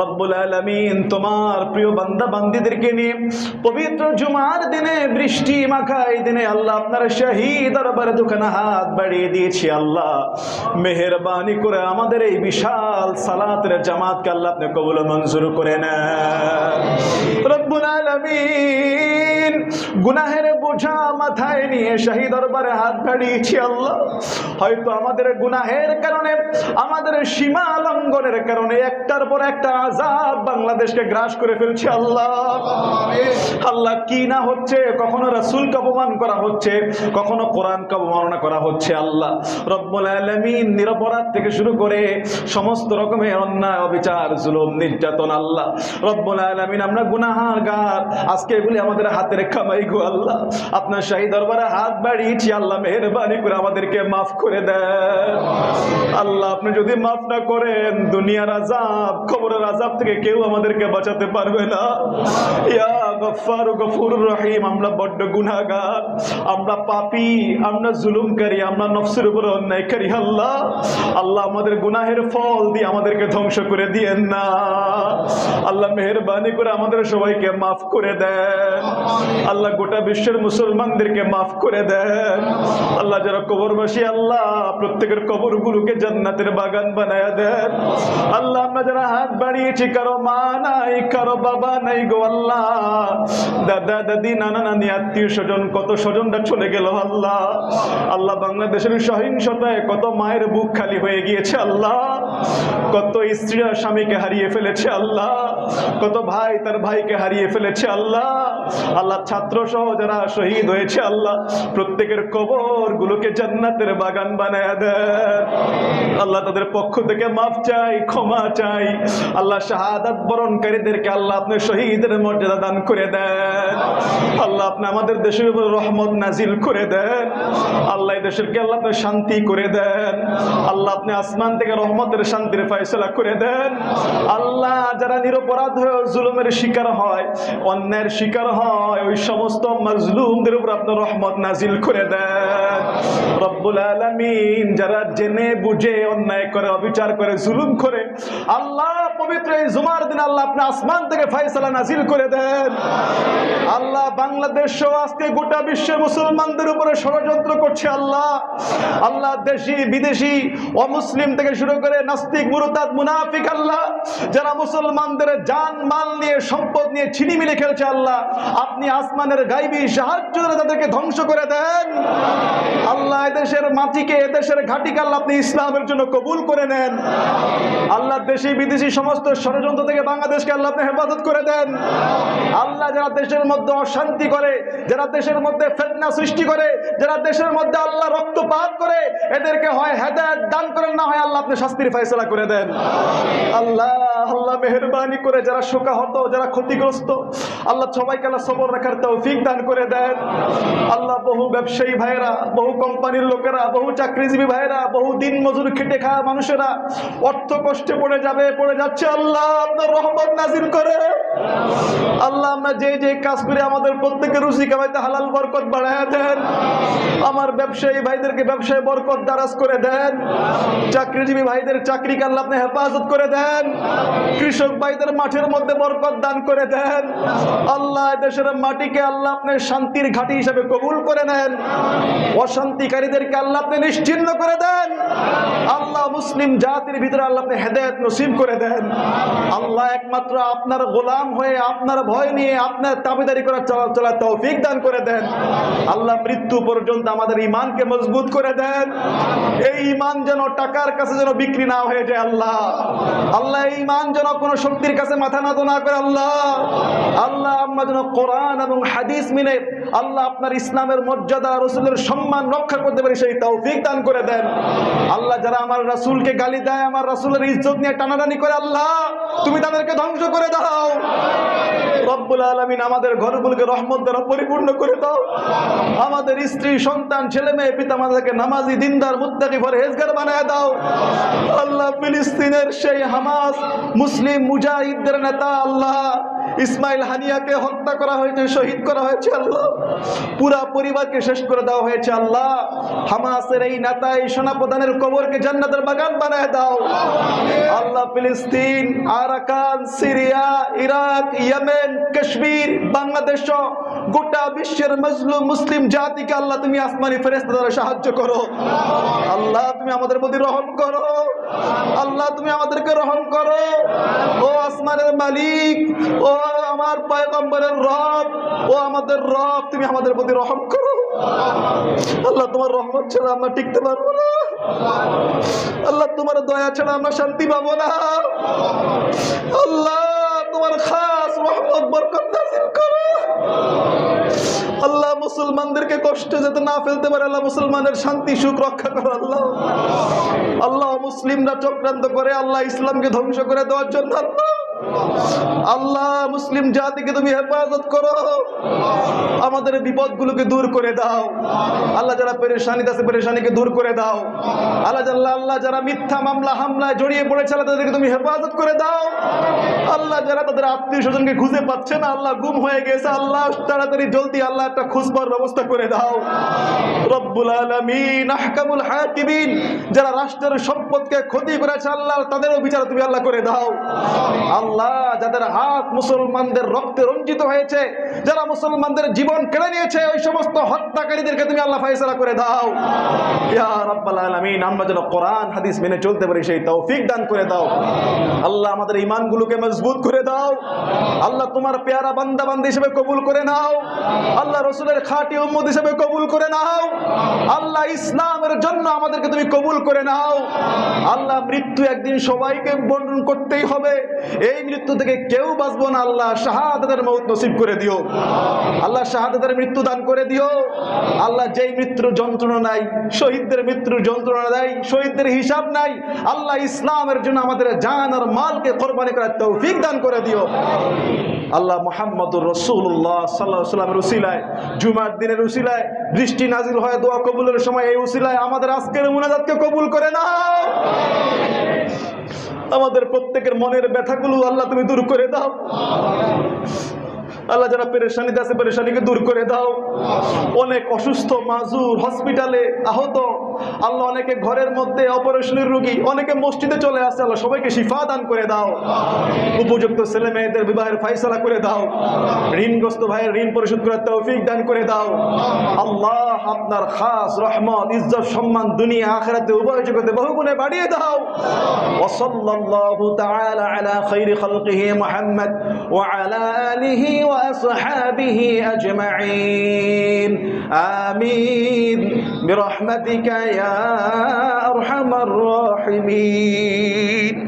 রব্বুল আলামিন তোমার প্রিয় বান্দা বান্দিদেরকে নিয়ে পবিত্র জুমার দিনে বৃষ্টি মাখা দিনে আল্লাহ আপনার শাহী দরবারে দুখানা হাত বাড়িয়ে দিয়েছি আল্লাহ। মেহেরবানি করে আমাদের এই বিশাল সালাতের জামাতকে আল্লাহ আপনি কবুল মঞ্জুর করে নেন। রব্বুল আলামিন গুনাহের বোঝা মাথায় নিয়ে শাহী দরবারে হাত বাড়িয়েছি আল্লাহ। হয়তো আমাদের গুনাহের কারণে, আমাদের সীমা লঙ্ঘনের কারণে একটার পর একটা আজাব বাংলাদেশকে গ্রাস করে ফেলছে আল্লাহ। আল্লাহ কি না হচ্ছে? কখনো রাসূলকে অপমান করা হচ্ছে, কখনো কোরআনকে অবমাননা করা হচ্ছে আল্লাহ। রব্বুল আলামিন নিরপরাধ থেকে শুরু করে সমস্ত রকমের অন্যায়, অবিচার, জুলুম, নির্যাতন আল্লাহ। রব্বুল আলামিন, আমরা গুনাহার গার আজকে এগুলি আমাদের হাতের কামাই গো আল্লাহ। আপনার শাহী দরবারে হাত বাড়িয়েছি আল্লাহ, মেহরবানি করে আমাদেরকে মাফ করে দেন। আল্লাহ, আপনি যদি মাফ না করেন, দুনিয়ার আজাব খবরের আজাব থেকে কেউ আমাদেরকে বাঁচাতে পারবে না। আল্লাহ গোটা বিশ্বের মুসলমানদেরকে মাফ করে দেন। আল্লাহ যারা কবরবাসী, আল্লাহ প্রত্যেকের কবরগুলোকে জান্নাতের বাগান বানায়া দেন। আল্লাহ আমরা যারা হাত বাড়িয়েছি কারও মা নাই কারও বাবা নাই গো আল্লাহ দাদা দাদি নানা নানি আত্মীয় স্বজন কত স্বজনরা চলে গেল আল্লাহ। আল্লাহ বাংলাদেশের সহিংসতায় কত মায়ের বুক খালি হয়ে গিয়েছে আল্লাহ। কত স্ত্রীরা স্বামীকে হারিয়ে ফেলেছে আল্লাহ। কত ভাই তার ভাইকে হারিয়ে ফেলেছে আল্লাহ। আল্লাহ ছাত্র সহ যারা শহীদ হয়েছে আল্লাহ, প্রত্যেকের কবর গুলোকে জান্নাতের বাগান বানায় দেন। আল্লাহ তাদের পক্ষ থেকে মাফ চাই, ক্ষমা চাই। আল্লাহ শাহাদাত বরণকারীদেরকে আল্লাহ আপনি শহীদের মর্যাদা দান করে দেন। আল্লাহ আপনি আমাদের দেশের উপর রহমত নাজিল করে দেন। আল্লাহ দেশেরকে আল্লাহ আপনি শান্তি করে দেন। আল্লাহ আপনি আসমান থেকে রহমতের শান্তির ফয়সলা করে দেন। আল্লাহ যারা নিরপরাধ হয়ে জুলুমের শিকার হয়, অন্যায়ের শিকার হয়, ওই সমস্ত মজলুমদের উপর আপনার রহমত নাজিল করে দেন। রব্বুল আলামিন যারা জেনে, বুঝে, অন্যায় করে, অবিচার করে, জুলুম করে, আল্লাহ পবিত্র এই জুমার দিন আল্লাহ আপনি আসমান থেকে ফয়সালা নাজিল করে দেন। আল্লাহ বাংলাদেশ আজকে গোটা বিশ্বের মুসলমানদের উপরে ষড়যন্ত্র করছে আল্লাহ। আল্লাহ দেশি, বিদেশি, অমুসলিম থেকে শুরু করে নাস্তিক, মুরতাদ, মুনাফিক আল্লাহ, যারা মুসলমানদের জান, মাল নিয়ে, সম্পদ নিয়ে ছিনিমিনি খেলছে আল্লাহ, আপনি আসমানের গাইবি সাহায্য তাদেরকে ধ্বংস করে দেন। আল্লাহ এদেশের মাটিকে, এদেশের ঘাটিকে আল্লাহ আপনি ইসলামের জন্য কবুল করে নেন। আল্লাহ দেশি, বিদেশি সমস্ত ষড়যন্ত্র থেকে বাংলাদেশকে আল্লাহ আপনি হেফাজত করে দেন। আল্লাহ যারা দেশের মধ্যে অশান্তি করে, যারা দেশের মধ্যে ফেতনা সৃষ্টি করে, যারা দেশের মধ্যে আল্লাহ রক্তপাত করে, এদেরকে হয় হেদায়ত দান করেন, না হয় আল্লাহ আপনি শাস্তির ফয়সলা করে দেন। আল্লাহ আল্লাহ মেহরবানি করে যারা শোকাহত, যারা ক্ষতিগ্রস্ত, আল্লাহ সবাইকে আল্লাহ সবর রাখার তৌফিক দান করে দেন। আল্লাহ বহু ব্যবসায়ী ভাইয়েরা, বহু কোম্পানির লোকেরা, বহু চাকরিজীবী ভাইয়েরা, বহু দিন মজুর খেটে খাওয়া মানুষেরা অর্থ কষ্টে পড়ে যাবে, পড়ে যাচ্ছে। আল্লাহ আপনার রহমত নাজির করে। আল্লাহ, আমরা যে যে কাজ করি, আমাদের প্রত্যেকের রুচি কামাইতে হালাল বরকত দেন। আমার ব্যবসায়ী ভাইদেরকে ব্যবসায় বরকত দারাজ করে দেন। চাকরিজীবী ভাইদের আপনি হেফাজত করে দেন। কৃষক ভাইদের মাঠের মধ্যে বরকত দান করে দেন। আল্লাহ, দেশের মাটিকে আল্লাহ আপনি শান্তির ঘাঁটি হিসাবে কবুল করে নেন। অশান্তিকারীদেরকে আল্লাহ আপনি নিশ্চিন্ন করে দেন। আল্লাহ, মুসলিম জাতির ভিতরে আল্লাহ আপনি হেদায়ত নসিব করে দেন। আল্লাহ একমাত্র আপনার গোলাম হয়ে, আপনার ভয় নিয়ে, আপনার তাবেদারি করার চলা চলা তৌফিক দান করে দেন। আল্লাহ মৃত্যু পর্যন্ত আমাদের ইমানকে মজবুত করে দেন। এই ইমান যেন টাকার কাছে যেন বিক্রি না হয়ে যায় আল্লাহ। আল্লাহ এই ইমান যেন কোনো শক্তির কাছে মাথা নত না করে আল্লাহ। আল্লাহ আমরা যেন কোরআন এবং হাদিস মিনে আল্লাহ আপনার ইসলামের মর্যাদা, রসুলের সম্মান রক্ষা করতে পারি, সেই তৌফিক দান করে দেন। আল্লাহ যারা আমার রাসূলকে গালি দেয়, আমার রাসূলের ইজ্জত নিয়ে টানাটানি করে, আল্লাহ, তুমি তাদেরকে ধ্বংস করে দাও। রব্বুল আলমিন আমাদের ঘরগুলোকে রহমত দ্বারা পরিপূর্ণ করে দাও। আমাদের স্ত্রী, সন্তান, ছেলে মেয়ে, পিতা মাতাকে নামাজি, দিনদার, মুত্তাকি, পরহেজগার বানায় দাও। আল্লাহ ফিলিস্তিনের সেই হামাস মুসলিম মুজাহিদদের নেতা, আল্লাহ ইসমাইল হানিয়াকে হত্যা করা হয়েছে, শহীদ করা হয়েছে আল্লাহ। পুরা পরিবারকে শেষ করে দেওয়া হয়েছে আল্লাহ। হামাসের এই নেতা এই সেনাপ্রধানের কবরকে জান্নাতের বাগান বানায় দাও। আল্লাহ, ফিলিস্তিন, Arakan, Syria, Iraq, Yemen, Kashmir, Bangladesh গোটা বিশ্বের মজলুম মুসলিম জাতিকে আল্লাহ তুমি আসমানি ফেরেস্তা দ্বারা সাহায্য করো। আল্লাহ, তুমি আমাদের প্রতি রহম করো। আল্লাহ, তুমি আমাদেরকে রহম করো। আসমানের মালিক, ও আমার পয়গম্বরের রব, ও আমাদের রব, তুমি আমাদের প্রতি রহম করো। আল্লাহ, তোমার রহমত ছাড়া আমরা টিকতে পারব না। আল্লাহ, তোমার দয়া ছাড়া আমরা শান্তি পাবো না। আল্লাহ, তোমার খাস রহমত, বরকত নাজিল করো। আল্লাহ, মুসলমানদেরকে কষ্ট যাতে না ফেলতে পারে, আল্লাহ মুসলমানের শান্তি, সুখ রক্ষা করো, আল্লাহ। আল্লাহ, মুসলিমরা চক্রান্ত করে, আল্লাহ, ইসলামকে ধ্বংস করে দেওয়ার জন্য, আল্লাহ। আল্লাহ, মুসলিম জাতিকে তুমি হেফাজত করো। আমাদের বিপদগুলোকে দূর করে দাও। আল্লাহ যারা পেরেশানিতে আছে, পরেশানিকে দূর করে দাও। আল্লাহ আল্লাহ আল্লাহ যারা মিথ্যা মামলা, হামলায় জড়িয়ে পড়েছে, আল্লাহ তাদেরকে তুমি হেফাজত করে দাও। আল্লাহ যারা তাদের আত্মীয় স্বজনকে খুঁজে পাচ্ছে না, আল্লাহ গুম হয়ে গেছে, আল্লাহ তাড়াতাড়ি জলদি আল্লাহ একটা খুঁজবার ব্যবস্থা করে দাও। রব্বুল আলামিন, আহকামুল যারা রাষ্ট্রের সম্পদকে ক্ষতি করেছে, আল্লাহ তাদেরও বিচার তুমি আল্লাহ করে দাও। আল্লাহ যাদের হাত মুসলমানদের রক্তে রঞ্জিত হয়েছে, যারা মুসলমানদের জীবন কেড়ে নিয়েছে, ওই সমস্ত হত্যাকারীদেরকে তুমি আল্লাহ ফাইসলা করে দাও। ইয়া আলামিন, আমরা যেন কোরআন, হাদিস মেনে চলতে পারি, সেই তৌফিক দান করে দাও। আল্লাহ আমাদের ইমানগুলোকে মজবুত করে দাও। আল্লাহ তোমার পেয়ারা বান্দা বান্দি হিসেবে কবুল করে নাও। আল্লাহ রসুলের খাঁটি উম্মত হিসেবে কবুল করে নাও। আল্লাহ ইসলামের জন্য আমাদেরকে তুমি কবুল করে নাও। আল্লাহ মৃত্যু একদিন সবাইকে বর্ণন করতেই হবে। এই মৃত্যু থেকে কেউ বাঁচবো না। আল্লাহ শাহাদাতের মৌত নসিব করে দিও। আল্লাহ শাহাদাতের মৃত্যু দান করে দিও। আল্লাহ যেই মৃত্যুর যন্ত্রণা নাই, শহীদদের মৃত্যুর যন্ত্রণা নাই, শহীদদের হিসাব নাই, আল্লাহ ইসলামের জন্য আমাদের জান আর মালকে কোরবানি করার তৌফিক দান করে দিও। আল্লাহ মোহাম্মদুর রসুল্লাহ সাল্লাহ সাল্লামের উসিলায়, জুমার দিনের উসিলায়, বৃষ্টি নাজিল হয় দোয়া কবুলের সময় এই উসিলায় আমাদের আজকের মুনাজাতকে কবুল করে না আমাদের প্রত্যেকের মনের ব্যথাগুলো আল্লাহ তুমি দূর করে দাও। আল্লাহ যারা পেরেশানিতে আছে পেরেশানিকে দূর করে দাও অনেক অসুস্থ মাজুর হসপিটালে আহত আল্লাহ অনেকে ঘরের মধ্যে অপারেশনের রোগী অনেকে মসজিদে চলে আসে আল্লাহ সবাইকে শিফা দান করে দাও উপযুক্ত ছেলে মেয়েদের বিবাহের ফাইসলা করে দাও ঋণগ্রস্ত ভাইয়ের ঋণ পরিশোধ করার তৌফিক দান করে দাও আল্লাহ আপনার খাস রহমত ইজ্জত সম্মান দুনিয়া আখেরাতে উভয় জগতে বহুগুণে বাড়িয়ে দাও وصلى الله تعالى على خير خلقه محمد وعلى آله وأصحابه أجمعين. آمين. برحمتك يا أرحم الراحمين.